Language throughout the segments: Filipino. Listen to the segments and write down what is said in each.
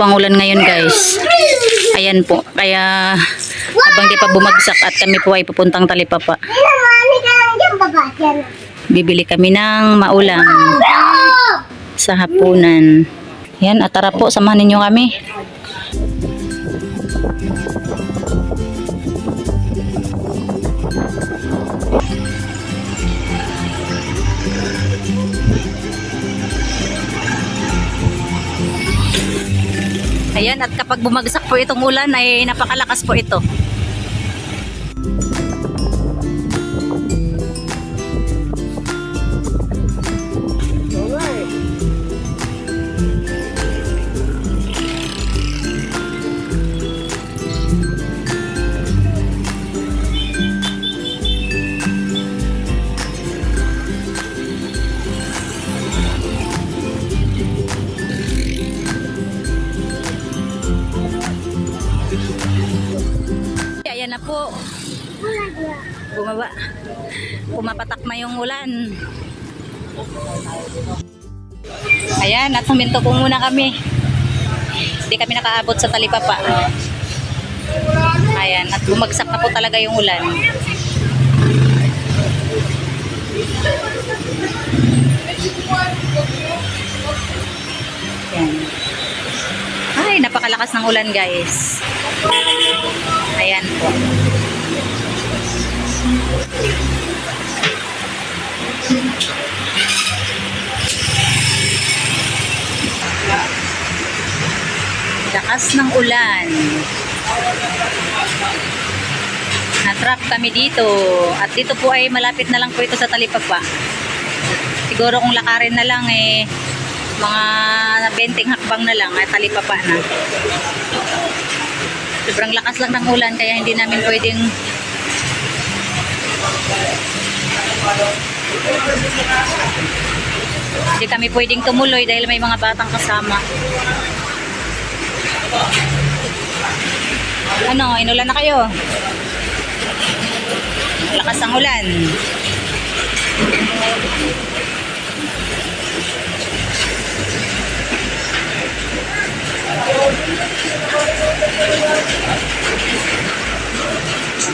po ang ulan ngayon guys. Ayan po. Kaya habang di pa bumagsak at kami po ay pupuntang talipapa. Bibili kami ng maulam sa hapunan. Yan, at tara po, samahan ninyo kami. At kapag bumagsak po itong ulan ay napakalakas po ito. Huminto po muna kami. Hindi kami nakaabot sa talipapa. Ayan, at bumagsak na po talaga yung ulan. Ayan. Ay, napakalakas ng ulan guys. Ayan po. Lakas ng ulan. Na-trap kami dito. At dito po ay malapit na lang po ito sa Talipapa. Siguro kung lakarin na lang eh, mga 20 hakbang na lang at Talipapa na. Sobrang lakas lang ng ulan kaya hindi namin pwedeng hindi kami pwedeng tumuloy dahil may mga batang kasama. Ano, inulan na kayo? Lakas ang ulan.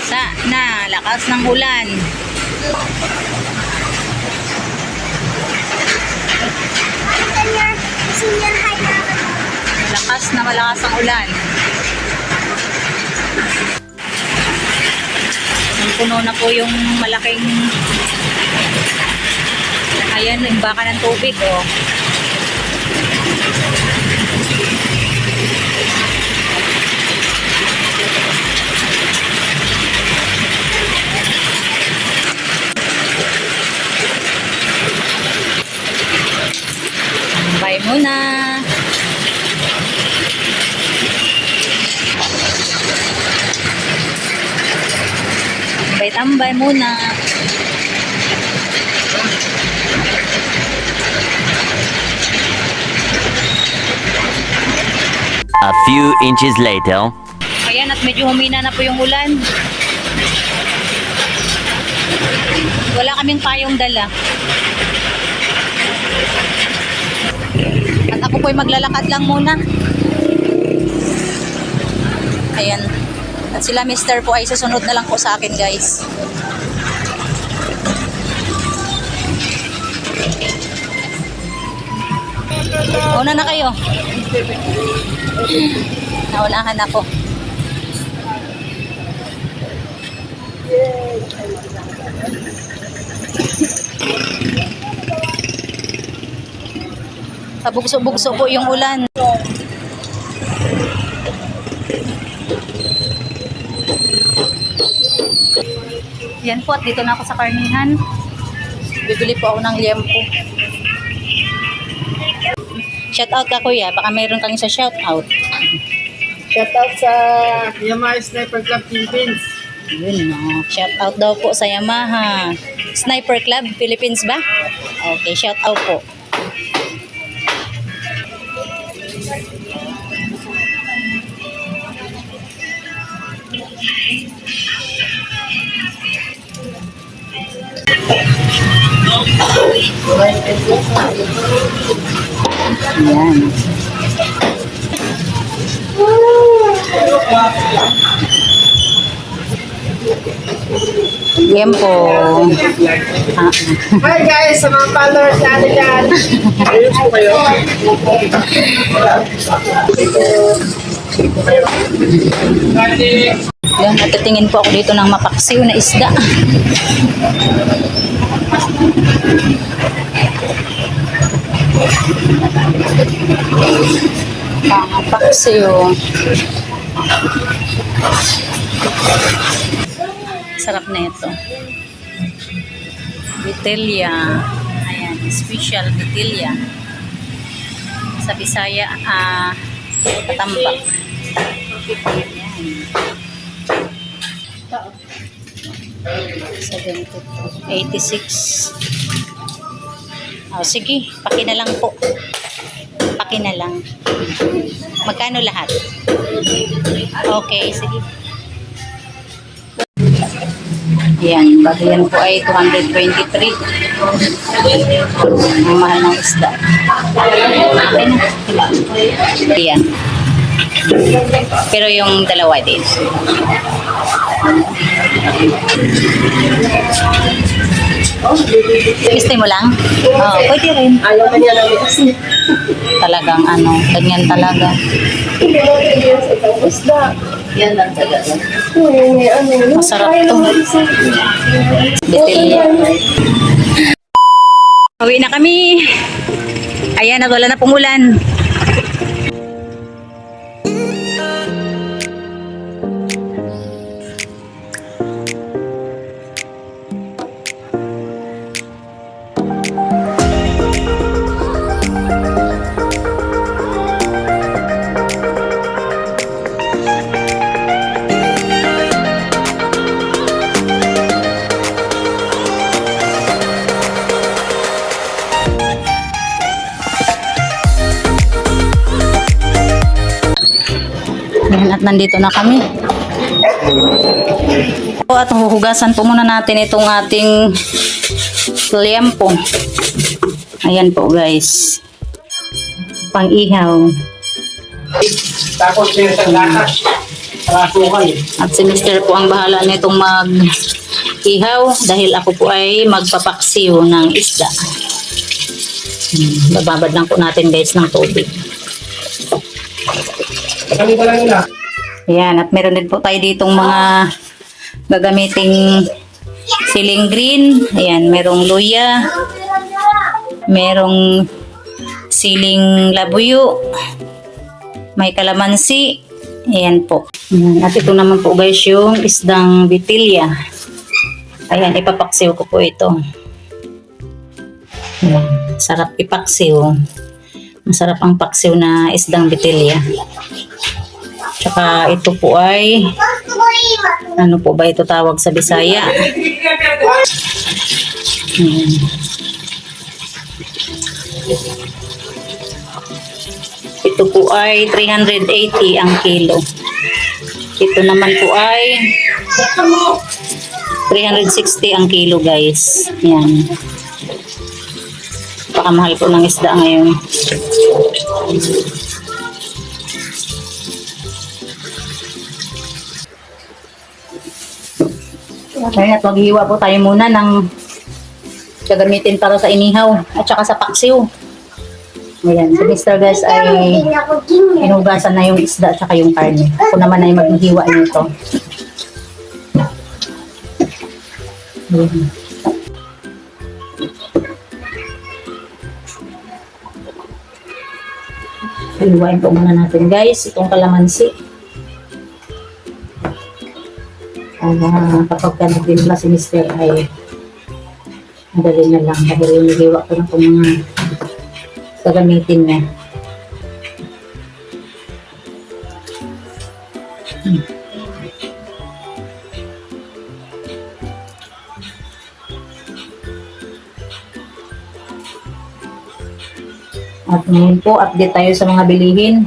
Sa na, lakas ng ulan. Senior high na ako. Malakas na malakas ang ulan. Puno na po yung malaking ayan, yung baka ng tubig oh. Muna. A few inches later. Ayan, at medyo humina na po yung ulan. Wala kaming payong dala. At ako po'y maglalakad lang muna. Ayan. At sila mister po ay susunod na lang po sa akin guys. Una na kayo. Naunahan ako. Pabugso-bugso po yung ulan. Yan po at dito na ako sa karnihan. Bibili po ako ng liempo. Shout out ka kuya, baka mayroon kang sa shout out. Shoutout sa Yamaha Sniper Club Philippines. Yun no. Shout out daw po sa Yamaha Sniper Club Philippines ba? Okay, shout out po. Ayan. Tiempo. Ah, Hi guys, sa mga followers natin dyan. Ayun po kayo. Yan, natitingin po ako dito ng mapaksiw na isda. Mapaksiw. Sarap na ito. Vitelia. Ayan, special Vitelia. Sa Bisaya, ah, patambak. Ayan. 72. 86. Oh, sige, paki na lang po. Paki na lang. Magkano lahat? Okay, sige. Yan, bago yan po ay 223. Ang mahal ng isda. Okay na. Yan. Pero yung dalawa din. Gusto mo lang? Oo, pwede rin. Ayaw ka niya lang kasi. Talagang ano, ganyan talaga. Isda. Yan lang talaga. Masarap to. Bitil. Uwi na kami. Ayan, at wala na pong ulan. Nandito na kami. At huhugasan po muna natin itong ating liempo. Ayan po guys. Pang-ihaw. Tapos yung sa lakas. Parasukal. At si Mr. po ang bahala nitong mag-ihaw dahil ako po ay magpapaksiw ng isda. Bababad lang po natin guys ng tubig. Kami pa lang. Ayan, at meron din po tayo ditong mga gagamiting siling green. Ayan, merong luya, merong siling labuyo, may kalamansi. Ayan po. Ayan, at ito naman po guys yung isdang bitilya. Ayan, ipapaksiw ko po ito. Ayan, sarap ipaksiw. Masarap ang paksiw na isdang bitilya. Tsaka ito po ay ano po ba ito tawag sa Bisaya? Hmm. Ito po ay 380 ang kilo. Ito naman po ay 360 ang kilo guys. Yan. Pakamahal po ng isda ngayon. Kaya at maghiwa po tayo muna ng gagamitin para sa inihaw at saka sa paksiw. Ayan, si Mr. Guys ay hinugasan na yung isda at saka yung karne. Ako naman ay maghihiwa nito. Ayan. Hiwain po muna natin guys, itong kalamansi. Para kapag ka nagtimpla si ay madali na lang. Dahil yung hiwa ko na itong mga gagamitin niya. Hmm. At ngayon po, update tayo sa mga bilihin.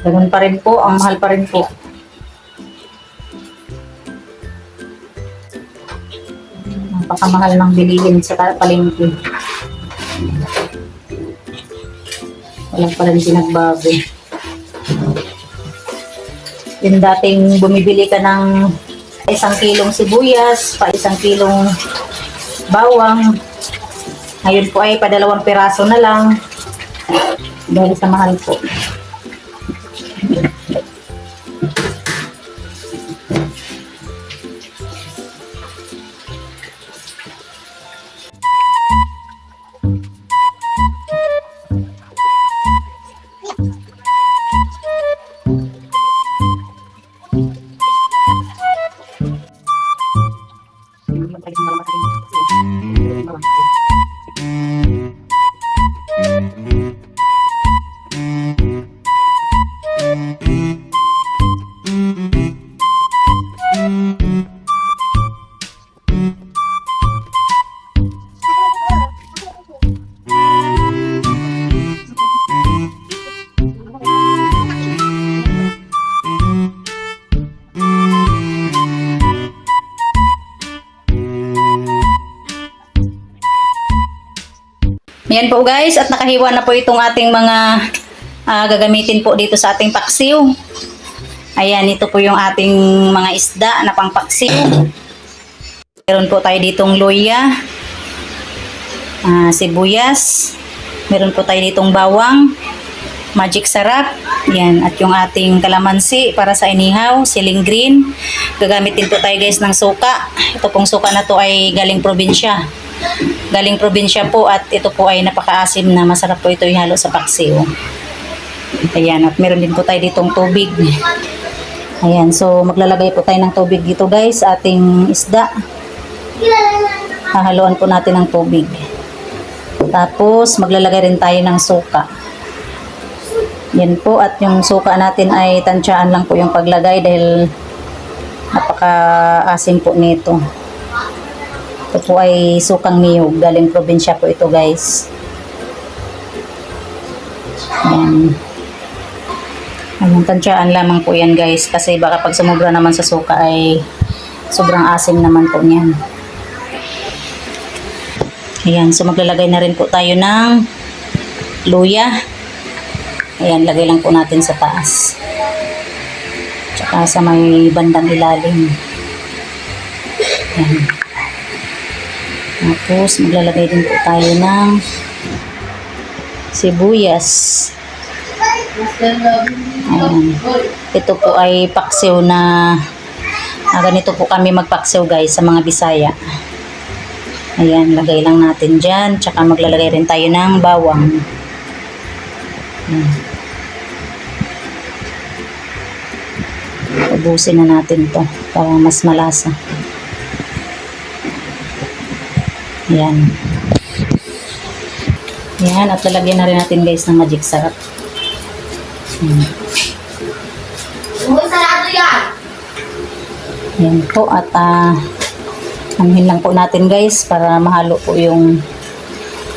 Ganun pa rin po, ang mahal pa rin po. Napakamahal ng bilihin sa palengke. Walang pa rin pinagbago. Yung dating bumibili ka ng isang kilong sibuyas, pa isang kilong bawang. Ngayon po ay padalawang piraso na lang. Dahil sa mahal po. Yan po guys, at nakahiwa na po itong ating mga ah, gagamitin po dito sa ating paksiw. Ayan, ito po yung ating mga isda na pangpaksiw. Meron po tayo ditong loya, ah, sibuyas, meron po tayo ditong bawang, magic sarap, yan, at yung ating kalamansi para sa inihaw, siling green. Gagamit din po tayo guys ng suka. Ito pong suka na to ay galing probinsya. Galing probinsya po at ito po ay napakaasim na masarap po ito ihalo sa paksiw. Ayan, at meron din po tayo ditong tubig. Ayan, so maglalagay po tayo ng tubig dito guys, ating isda. Hahaluan po natin ng tubig. Tapos maglalagay rin tayo ng suka. Yan po, at yung suka natin ay tansyaan lang po yung paglagay dahil napaka-asim po nito. Ito po ay sukang niyog. Galing probinsya po ito guys. Ayan. Ayan, tansyaan lamang po yan guys. Kasi baka pag sumobra naman sa suka ay sobrang asim naman po niyan. Ayan, so maglalagay na rin po tayo ng luya. Ayan, lagay lang po natin sa taas. Tsaka sa may bandang ilalim. Ayan. Tapos, maglalagay din po tayo ng sibuyas. Ayan. Ito po ay paksiw na ah, ganito po kami magpaksiw guys sa mga Bisaya. Ayan, lagay lang natin dyan. Tsaka maglalagay rin tayo ng bawang. Ayan. Ubusin na natin to para mas malasa. Yan. Yan, at lalagyan na rin natin guys ng magic syrup. Yan. Yan po at ah anuhin lang po natin guys para mahalo po yung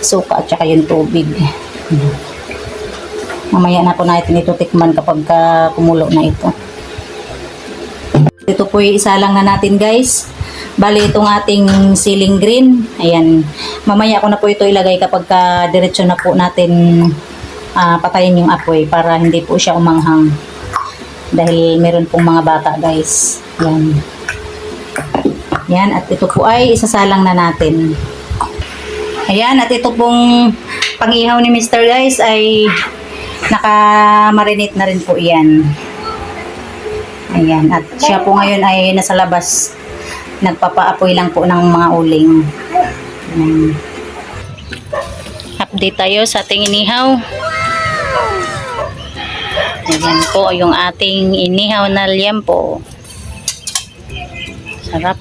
suka at saka yung tubig. Yan. Mamaya na po natin ito tikman kapag ka kumulo na ito. Ito po yung isa lang na natin guys. Bali itong ating ceiling green. Ayan. Mamaya ko na po ito ilagay kapag ka diretso na po natin ah, patayin yung apoy para hindi po siya umanghang. Dahil meron pong mga bata guys. Yan. Yan. At ito po ay isasalang na natin. Ayan. At ito pong pangihaw ni Mr. guys ay naka-marinate na rin po yan. Ayan. At siya po ngayon ay nasa labas. Nagpapaapoy lang po ng mga uling. Ayan. Update tayo sa ating inihaw. Ayan po yung ating inihaw na liempo. Sarap.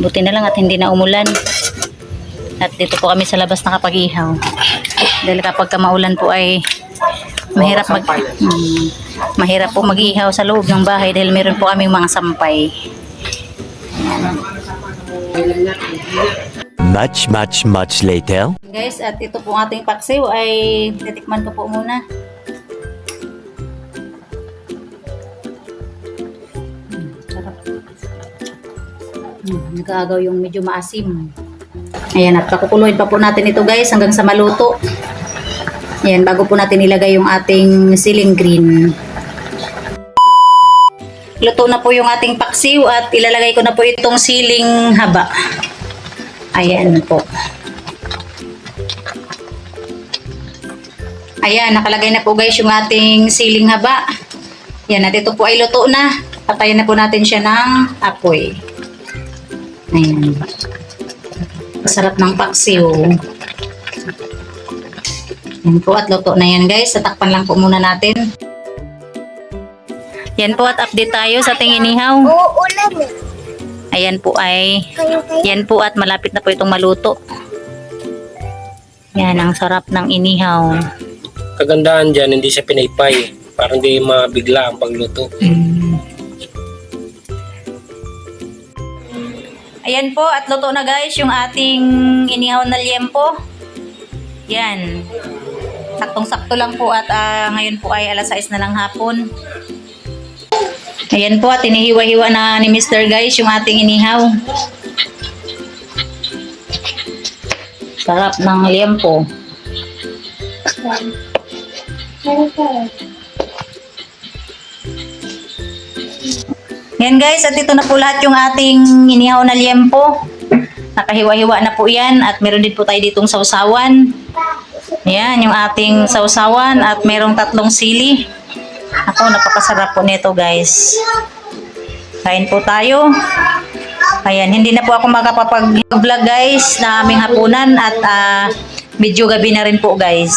Buti na lang at hindi na umulan. At dito po kami sa labas nakapag-ihaw. Dahil kapag ka maulan po ay mahirap mag Hmm, mahirap po mag-ihaw sa loob ng bahay dahil meron po kaming mga sampay. Much, much, much later. Guys, at ito po ating paksiw ay titikman ko po muna. Hmm, nag-aagaw yung medyo maasim. Ayan, at pakukuluin pa po natin ito guys hanggang sa maluto. Ayan, bago po natin ilagay yung ating ceiling green. Luto na po yung ating paksiw at ilalagay ko na po itong siling haba. Ayan po. Ayan, nakalagay na po guys yung ating siling haba. Yan, at ito po ay luto na. Patayin na po natin siya ng apoy. Ayan. Masarap ng paksiw. Yan po at luto na yan guys. Tatakpan lang po muna natin. Yan po at update tayo sa ating inihaw. Ayan po ay yan po at malapit na po itong maluto. Yan ang sarap ng inihaw. Kagandahan dyan, hindi siya pinaypay. Para hindi mabigla ang pagluto. Ayan po at luto na guys yung ating inihaw na liempo. Yan. Saktong-sakto lang po at ah, ngayon po ay alas 6 na ng hapon. Ayan po at inihiwa-hiwa na ni Mr. guys yung ating inihaw. Sarap ng liempo. Yan guys, at ito na po lahat yung ating inihaw na liempo. Nakahiwa-hiwa na po yan at meron din po tayo ditong sausawan. Yan, yung ating sausawan at merong tatlong sili. Ako, napakasarap po nito guys. Kain po tayo. Ayan, hindi na po ako makapapag-vlog guys na aming hapunan at ah, medyo gabi na rin po guys.